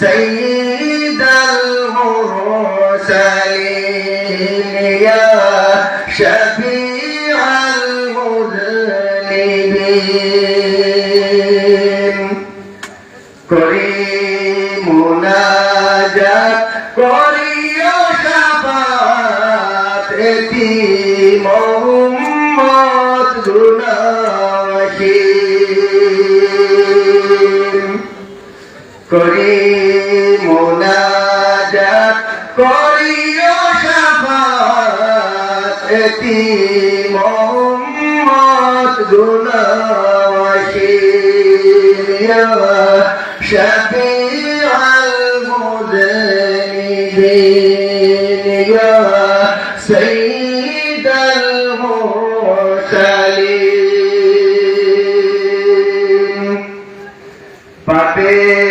سيد المرسلين يا شفيع المذنبين كريمنا جاء كريم شفاعتي محمد رسول كريم মোনাজাত করিও শাফাত এতি মোহাম্মদ গুনাহি ইয়া শাফিআল মুযনিবিন ইয়া সাইয়্যিদাল মুরসালিন। পাপেরি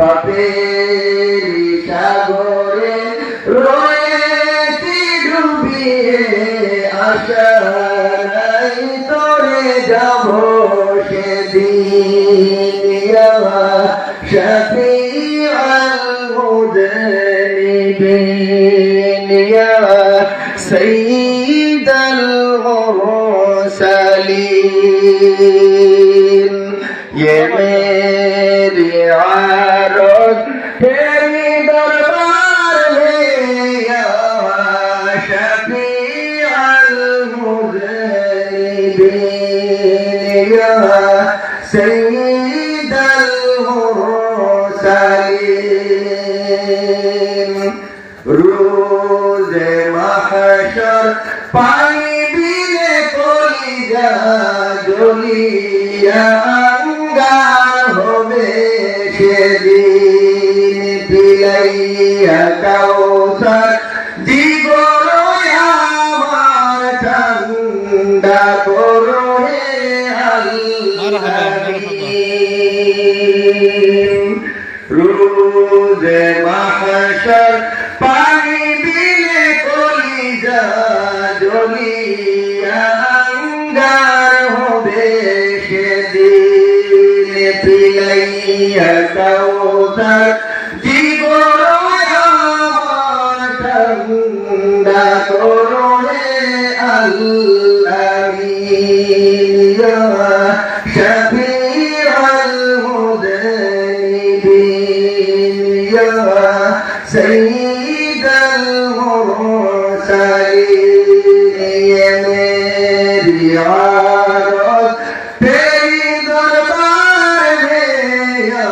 পাপেরি সাগরে রয়েছি ডুবিয়ে আশা নাই তোরে যাব সেদিন شفيع المذنبين يا سيد المرسلين يا मेरे المرسلين روز محشر পাইবি রে কলিজা জ্বলিয়া আঙ্গার হবে সেদিন পিলাইয়া কাউসার মাহশর পানি দিলে কলিজা জ্বলিয়া আঙ্গার হবে সেদিন পিলাইয়া কাউসার জীবন আমার ঠান্ডা করো হে আল্লাহ شفيع المذنبين يا سيد المرسلين رعايات تیری دربار میں یا